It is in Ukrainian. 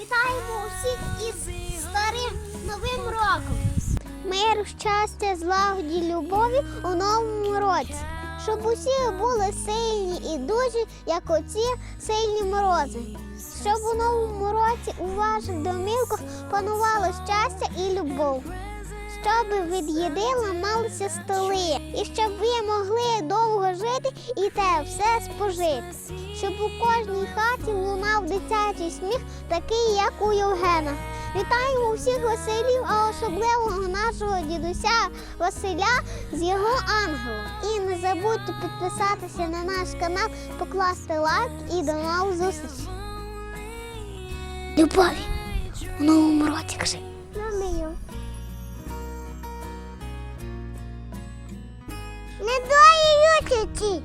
Вітаємо усіх із старим новим роком. Миру, щастя, злагоді, любові у новому році. Щоб усі були сильні і дужі, як оці сильні морози. Щоб у новому році у ваших домівках панувало щастя і любов. Щоб від їди ламалися столи, і щоб ви могли довго жити і те все спожити. Щоб у кожній хаті дитячий сміх, такий, як у Євгена. Вітаємо усіх Василів, а особливо нашого дідуся Василя з його ангелом. І не забудьте підписатися на наш канал, покласти лайк і до нових зустрічей. Любові у новому році кажи. Не дає ючиці.